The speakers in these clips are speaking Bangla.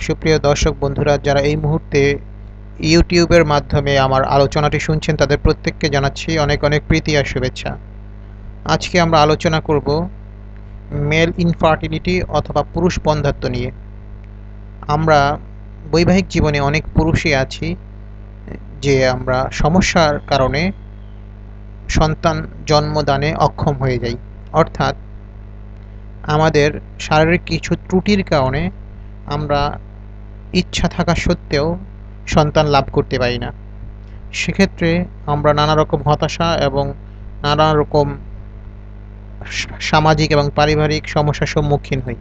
সুপ্রিয় দর্শক বন্ধুরা, যারা এই মুহূর্তে ইউটিউবের মাধ্যমে আমার আলোচনাটি শুনছেন, তাদের প্রত্যেককে জানাচ্ছি অনেক অনেক প্রীতি আর শুভেচ্ছা। আজকে আমরা আলোচনা করব মেল ইনফার্টিলিটি অথবা পুরুষ বন্ধাত্ব নিয়ে। আমরা বৈবাহিক জীবনে অনেক পুরুষই আছি, যে আমরা সমস্যার কারণে সন্তান জন্মদানে অক্ষম হয়ে যাই। অর্থাৎ আমাদের শারীরিক কিছু ত্রুটির কারণে আমরা ইচ্ছা থাকা সত্ত্বেও সন্তান লাভ করতে পারি না। সেক্ষেত্রে আমরা নানা রকম হতাশা এবং নানা রকম সামাজিক এবং পারিবারিক সমস্যার সম্মুখীন হই।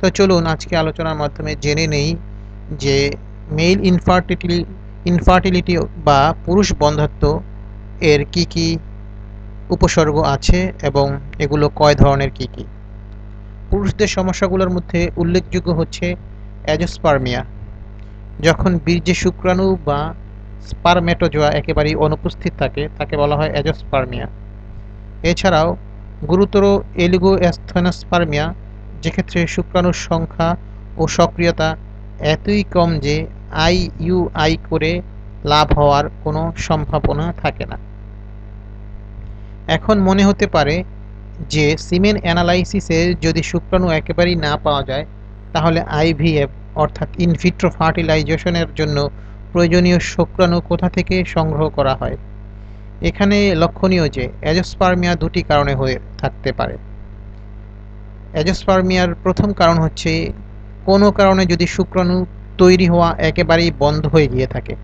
তো চলুন আজকে আলোচনার মাধ্যমে জেনে নেই যে মেল ইনফার্টিলি ইনফার্টিলিটি বা পুরুষ বন্ধাত্ব এর কি কি উপসর্গ আছে এবং এগুলো কয় ধরনের কি কি? পুরুষদের সমস্যাগুলোর মধ্যে উল্লেখযোগ্য হচ্ছে অ্যাজোস্পার্মিয়া, যখন বীর্যে শুক্রাণু বা স্পারমেটোজোয়া একেবারেই অনুপস্থিত থাকে, তাকে বলা হয় অ্যাজোস্পার্মিয়া। এছাড়াও গুরুতর এলিগোঅ্যাস্থেনোস্পার্মিয়া যেক্ষেত্রে শুক্রাণুর সংখ্যা ও সক্রিয়তা এতই কম যে আইইউআই করে লাভ হওয়ার কোনো সম্ভাবনা থাকে না। এখন মনে হতে পারে যে সিমেন অ্যানালাইসিসে যদি শুক্রাণু একেবারেই না পাওয়া যায়, তাহলে আইভিএফ অর্থাৎ ইনভিট্রো ফার্টিলাইজেশনের জন্য প্রয়োজনীয় শুক্রাণু কোথা থেকে সংগ্রহ করা হয়? এখানে লক্ষণীয় যে অ্যাজোস্পার্মিয়া দুটি কারণে হয়ে থাকতে পারে। অ্যাজোস্পার্মিয়ার প্রথম কারণ হচ্ছে, কোনো কারণে যদি শুক্রাণু তৈরি হওয়া একেবারেই বন্ধ হয়ে গিয়ে থাকে,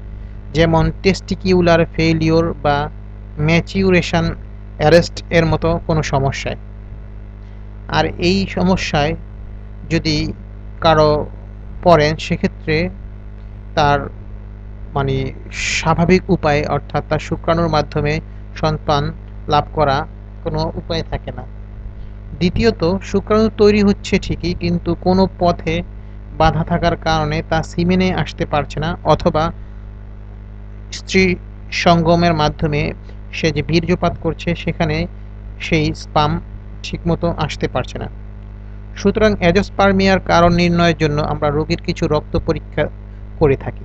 যেমন টেস্টিকিউলার ফেইলিওর বা ম্যাচিউরেশন অ্যারেস্ট এর মতো কোনো সমস্যায়। আর এই সমস্যায় যদি কারও পড়েন, সেক্ষেত্রে তার মানে স্বাভাবিক উপায় অর্থাৎ তার শুক্রাণুর মাধ্যমে সন্তান লাভ করা কোনো উপায় থাকে না। দ্বিতীয়ত, শুক্রাণু তৈরি হচ্ছে ঠিকই, কিন্তু কোনো পথে বাধা থাকার কারণে তা সিমেনে আসতে পারছে না, অথবা স্ত্রী সঙ্গমের মাধ্যমে সে যে বীর্যপাত করছে সেখানে সেই স্পাম ঠিকমতো আসতে পারছে না। সুতরাং অ্যাজোস্পার্মিয়ার কারণ নির্ণয়ের জন্য আমরা রোগীর কিছু রক্ত পরীক্ষা করে থাকি।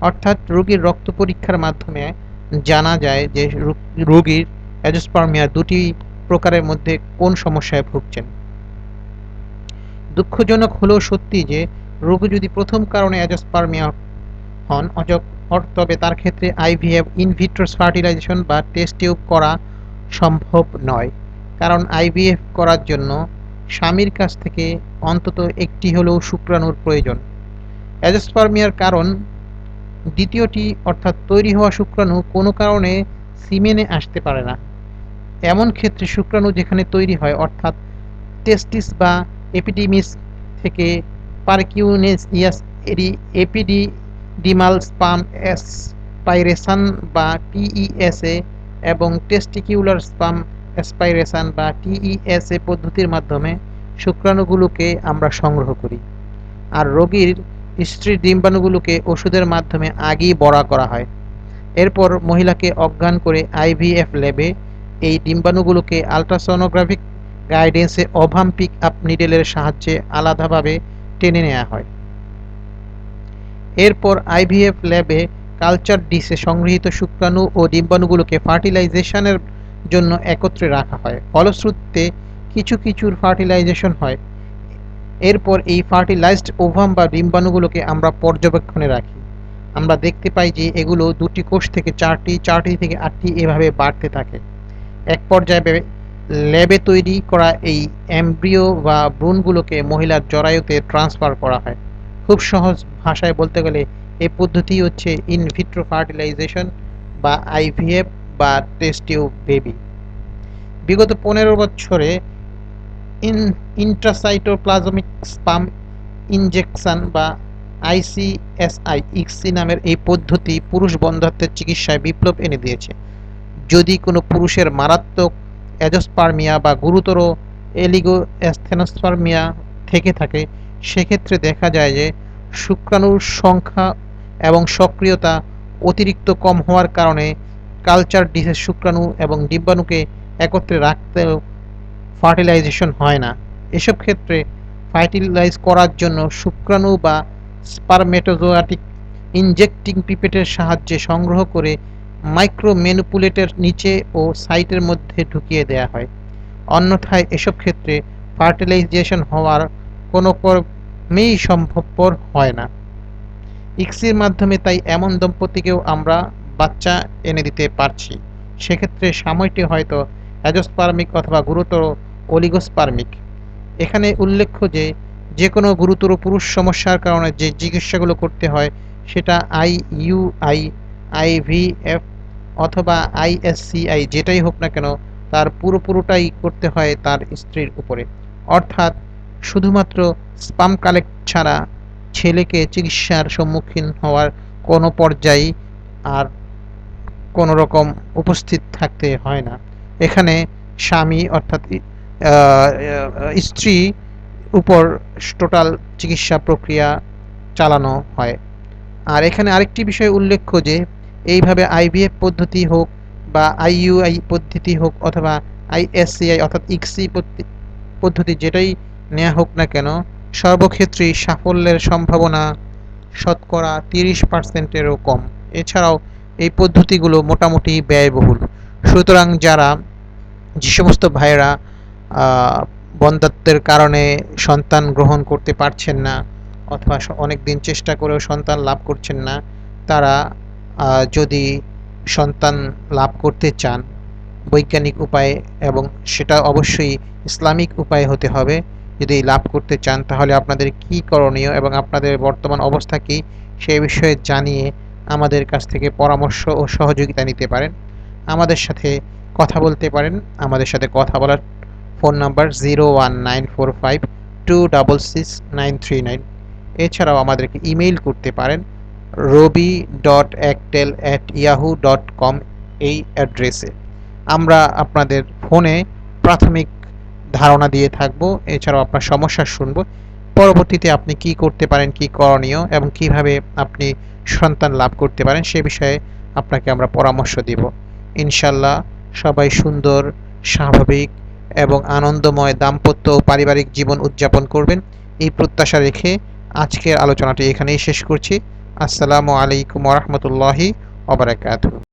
অর্থাৎ রোগীর রক্ত পরীক্ষার মাধ্যমে জানা যায় যে রোগীর অ্যাজোস্পার্মিয়া দুটি প্রকারের মধ্যে কোন সমস্যায় ভুগছেন। দুঃখজনক হলেও সত্যি যে রোগী যদি প্রথম কারণে অ্যাজোস্পার্মিয়া হন তবে তার ক্ষেত্রে আইভিএফ ইনভিট্রোস ফার্টিলাইজেশন বা টেস্ট টিউব করা সম্ভব নয়। কারণ আইভিএফ করার জন্য স্বামীর কাছ থেকে অন্তত একটি হলেও শুক্রাণুর প্রয়োজন। অ্যাজোস্পার্মিয়ার কারণ দ্বিতীয়টি, অর্থাৎ তৈরি হওয়া শুক্রাণু কোনো কারণে সিমেনে আসতে পারে না। এমন ক্ষেত্রে শুক্রাণু যেখানে তৈরি হয়, অর্থাৎ টেস্টিস বা এপিডিমিস থেকে পারকিউনেস ইয়াস এরি এপিডি ডিমাল স্পাম অ্যাসপাইরেশন বা টিইএসএ এবং টেস্টিকিউলার স্পাম অ্যাসপাইরেশন বা টিইএসএ পদ্ধতির মাধ্যমে শুক্রাণুগুলোকে আমরা সংগ্রহ করি। আর রোগীর স্ত্রীর ডিম্বাণুগুলোকে ওষুধের মাধ্যমে আগেই বড়া করা হয়। এরপর মহিলাকে অজ্ঞান করে আইভিএফ ল্যাবে এই ডিম্বাণুগুলোকে আলট্রাসোনোগ্রাফিক গাইডেন্সে অভাম পিক আপ নিডেলের সাহায্যে আলাদাভাবে টেনে নেওয়া হয়। এরপর আইভিএফ ল্যাবে কালচার ডিসে সংগৃহীত শুক্রাণু ও ডিম্বাণুগুলোকে ফার্টিলাইজেশনের জন্য একত্রে রাখা হয়। ফলশ্রুতিতে কিছু কিছুর ফার্টিলাইজেশন হয়। এরপর এই ফার্টিলাইজড ওভাম বা ডিম্বাণুগুলোকে আমরা পর্যবেক্ষণে রাখি। আমরা দেখতে পাই যে এগুলো দুটি কোষ থেকে চারটি চারটি থেকে আটটি এভাবে বাড়তে থাকে। এক পর্যায়ে ল্যাবে তৈরি করা এই অ্যাম্ব্রিও বা ব্রুনগুলোকে মহিলার জরায়ুতে ট্রান্সফার করা হয়। খুব সহজ ভাষায় বলতে গেলে এই পদ্ধতি হচ্ছে ইনভিট্রো ফার্টিলাইজেশন বা আইভিএফ বা টেস্টিউ বেবি বিগত পনেরো বছরে in intracytoplasmic sperm injection ICSI ICSI ICSI নামের এই পদ্ধতি পুরুষ বন্ধাত্বের চিকিৎসায় বিপ্লব এনে দিয়েছে। যদি কোনো পুরুষের মারাত্মক অ্যাজোস্পার্মিয়া বা গুরুতর এলিগোঅ্যাস্থেনোস্পার্মিয়া থেকে থাকে সেক্ষেত্রে দেখা যায় যে শুক্রাণুর সংখ্যা এবং সক্রিয়তা অতিরিক্ত কম হওয়ার কারণে কালচার ডিসের শুক্রাণু এবং ডিম্বাণুকে একত্রে রাখতেও ফার্টিলাইজেশন হয় না। এসব ক্ষেত্রে ফার্টিলাইজ করার জন্য শুক্রাণু বা স্পারমেটোজোয়াটিক ইনজেক্টিং পিপেটের সাহায্যে সংগ্রহ করে মাইক্রো ম্যানিপুলেটের নিচে ও সাইটের মধ্যে ঢুকিয়ে দেওয়া হয়। অন্যথায় এসব ক্ষেত্রে ফার্টিলাইজেশন হওয়ার কোনো কর্মেই সম্ভবপর হয় না। ইক্সির মাধ্যমে তাই এমন দম্পতিকেও আমরা বাচ্চা এনে দিতে পারছি। সেক্ষেত্রে সময়টি হয়তো অ্যাজোস্পার্মিক অথবা গুরুতর অলিগোস্পার্মিক। এখানে উল্লেখ্য যে যে কোনো গুরুতর পুরুষ সমস্যার কারণে যে চিকিৎসাগুলো করতে হয়, সেটা আইইউআই আইভিএফ অথবা আইএসসিআই যেটাই হোক না কেন, তার পুরোপুরোটাই করতে হয় তার স্ত্রীর উপরে। অর্থাৎ শুধুমাত্র স্পাম কালেক্ট ছাড়া ছেলেকে চিকিৎসার সম্মুখীন হওয়ার কোনো পর্যায়ে আর কোনো রকম উপস্থিত থাকতে হয় না। এখানে স্বামী অর্থাৎ স্ত্রী উপর টোটাল চিকিৎসা প্রক্রিয়া চালানো হয়। আর এখানে আরেকটি বিষয় উল্লেখ্য যে, এইভাবে আইভিএফ পদ্ধতি হোক বা আইইউআই পদ্ধতি হোক অথবা আইএসসিআই অর্থাৎ ইক্সি পদ্ধতি যেটাই নেওয়া হোক না কেন সর্বক্ষেত্রেই সাফল্যের সম্ভাবনা শতকরা তিরিশ পার্সেন্টেরও কম। এছাড়াও এই পদ্ধতিগুলো মোটামুটি ব্যয়বহুল। সুতরাং যারা যে সমস্ত ভাইয়েরা আহ, বন্ধ্যাত্বের কারণে সন্তান গ্রহণ করতে পারছেন না অথবা অনেক দিন চেষ্টা করেও সন্তান লাভ করছেন না তারা যদি সন্তান লাভ করতে চান বৈজ্ঞানিক উপায়ে এবং সেটা অবশ্যই ইসলামিক উপায়ে হতে হবে। যদি লাভ করতে চান, তাহলে আপনাদের কি করণীয় এবং আপনাদের বর্তমান অবস্থা কি সেই বিষয়ে জানিয়ে আমাদের কাছ থেকে পরামর্শ ও সহযোগিতা নিতে পারেন। আমাদের সাথে কথা বলতে পারেন। আমাদের সাথে কথা বলার phone number zero one nine four five two double six nine three nine. এছাড়াও আমাদেরকে ইমেইল করতে পারেন Robi dot Aktel at Yahoo dot com এই অ্যাড্রেসে। আমরা আপনাদের ফোনে প্রাথমিক ধারণা দিয়ে থাকব। এছাড়াও আপনার সমস্যা শুনব। পরবর্তীতে আপনি কি করতে পারেন, কি করণীয়, এবং কীভাবে আপনি সন্তান লাভ করতে পারেন, সে বিষয়ে আপনাকে আমরা পরামর্শ দিব। ইনশাল্লাহ সবাই সুন্দর, স্বাভাবিক এবং আনন্দময় দাম্পত্য ও পারিবারিক জীবন উদযাপন করবেন। এই প্রত্যাশা রেখে আজকের আলোচনাটি এখানেই শেষ করছি। আসসালামু আলাইকুম ওরহমতুল্লাহি ওবরাকাতুহু